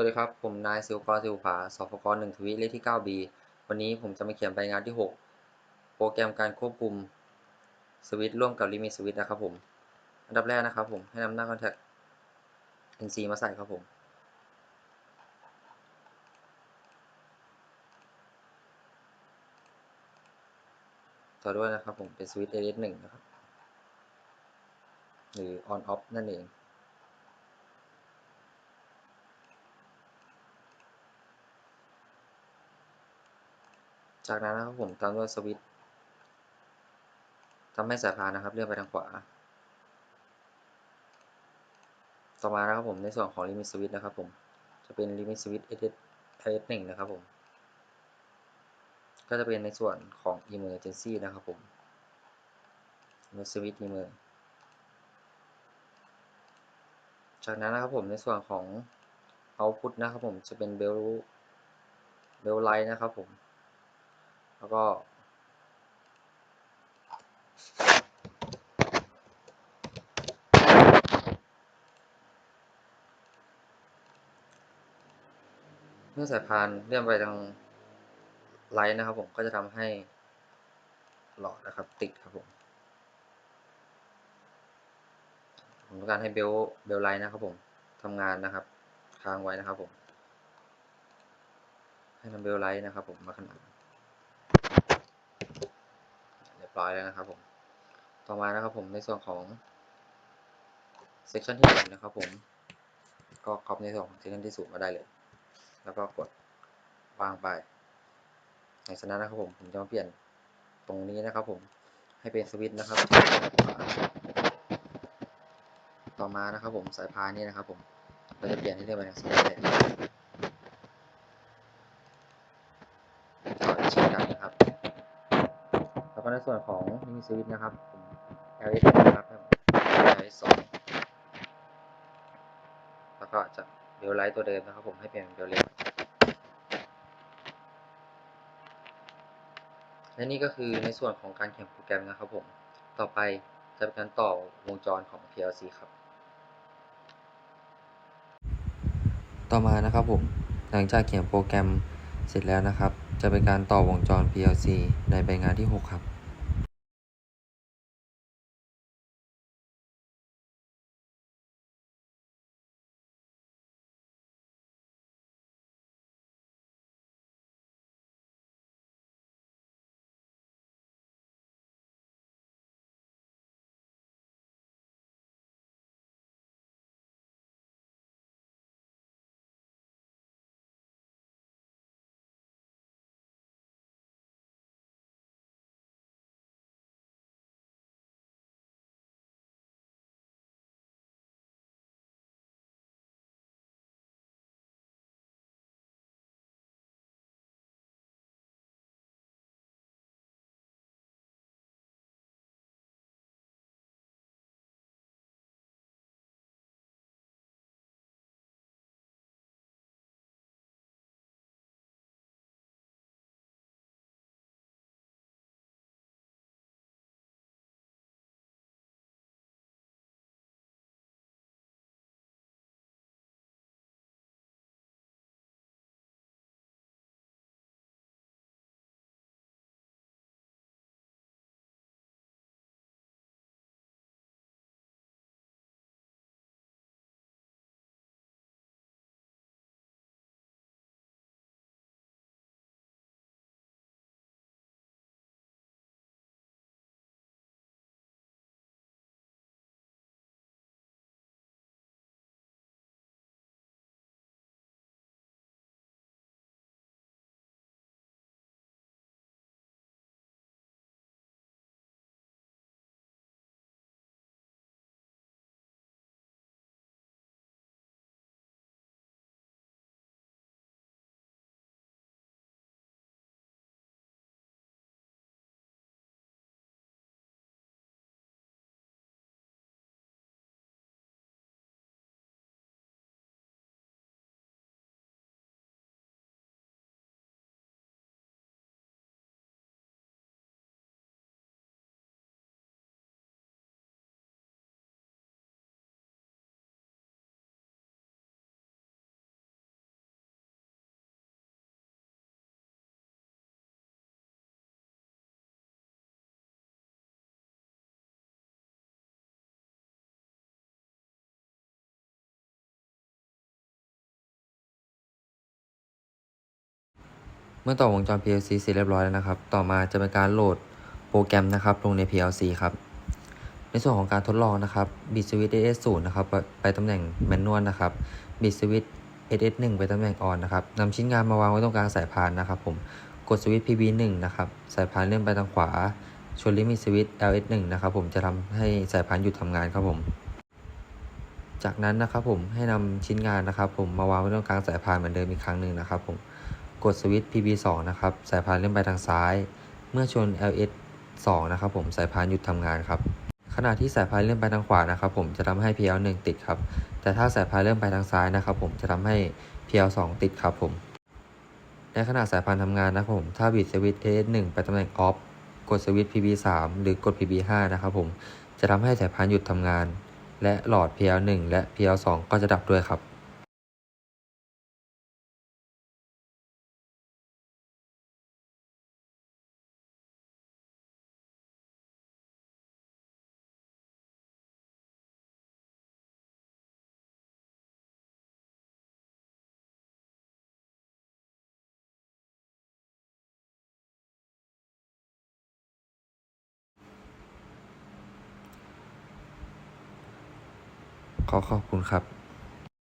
วัสดีครับ ผมนายศิวกรศิวผาสพกหนึ่งทวิเลขที่ 9B วันนี้ผมจะมาเขียนใบงานที่ 6 โปรแกรมการควบคุมสวิตช์ร่วมกับลิมิตสวิตช์นะครับผม อันดับแรกนะครับผมให้นำหน้า contact nc มาใส่ครับผม ต่อด้วยนะครับผมเป็นสวิตช์ ls 1 นะครับ หรือ on off นั่นเอง จากนั้นนะครับผมตามด้วยสวิตทำให้สายพานนะครับเลื่อนไปทางขวา ต่อมานะครับผมในส่วนของ limit switch นะครับผมจะเป็น limit switch ls ls 1นะครับผมก็จะเป็นในส่วนของ emergency นะครับผม limit switch emer จากนั้นนะครับผมในส่วนของ output นะครับผมจะเป็น bell bell light นะครับผม แล้วก็เมื่อสายพานเลื่อนไปทางไลท์นะครับผมก็จะทำให้หลอดนะครับติดครับผมผมต้องการให้เบลเบลไลท์นะครับผมทำงานนะครับค้างไว้นะครับผมให้นำเบลไลท์นะครับผมมาขนานเร้อยแล้วนะครับผม ต่อมานะครับผมในส่วนของเซสชันที่หนึ่งนะครับผม ก็ครอบในส่วนของเซสชันที่ศูนย์มาได้เลย แล้วก็กดวางไปหลังจากนั้นนะครับผมผมจะมาเปลี่ยนตรงนี้นะครับผมให้เป็นสวิตช์นะครับ ต่อมานะครับผมสายพานนี่นะครับผมเราจะเปลี่ยนให้เรียกเป็นสวิตช์เลยก็เช่นกันนะครับ แล้วก็ในส่วนของมินิสวิตนะครับ LS นะครับ LS สองแล้วก็จะเบลไลท์ตัวเดิมนะครับผมให้เปลี่ยนเป็นเบลเลตและนี่ก็คือในส่วนของการเขียนโปรแกรมนะครับผม ต่อไปจะเป็นการต่อวงจรของ PLC ครับ ต่อมานะครับผม หลังจากเขียนโปรแกรมเสร็จแล้วนะครับ จะเป็นการต่อวงจร PLC ในใบงานที่ 6 ครับ มื่อต่อวงจร PLC เสร็จเรียบร้อยแล้วนะครับ ต่อมาจะเป็นการโหลดโปรแกรมนะครับลงใน PLC ครับ ในส่วนของการทดลองนะครับบิตสวิต SS 0นะครับไปตำแหน่งแมนนวลนะครับบิตสวิต SS 1ไปตำแหน่งออนนะครับนำชิ้นงานมาวางไว้ตรงกลางสายพานนะครับผมกดสวิตช์ PB 1นะครับสายพานเลื่อนไปทางขวาชนลิมิตสวิตช์ LS 1นะครับผมจะทำให้สายพานหยุดทำงานครับผมจากนั้นนะครับผมให้นำชิ้นงานนะครับ ผมมาวางไว้ตรงกลางสายพานเหมือนเดิมอีกครั้งหนึ่งนะครับผม กดสวิตช์ PB 2 นะครับ สายพานเลื่อนไปทางซ้าย เมื่อชน LS 2นะครับผมสายพานหยุดทำงานครับขณะที่สายพานเลื่อนไปทางขวานะครับผมจะทำให้ PL 1 ติดครับ แต่ถ้าสายพานเลื่อนไปทางซ้ายนะครับผมจะทำให้ PL 2 ติดครับผม ในขณะสายพานทำงานนะครับผมถ้าบิดสวิตช์ AS 1 ไปตำแหน่ง off กดสวิตช์ PB 3 หรือกด PB 5 นะครับผมจะทำให้สายพานหยุดทำงาน และหลอด PL 1 และ PL 2 ก็จะดับด้วยครับ ขอขอบคุณครับ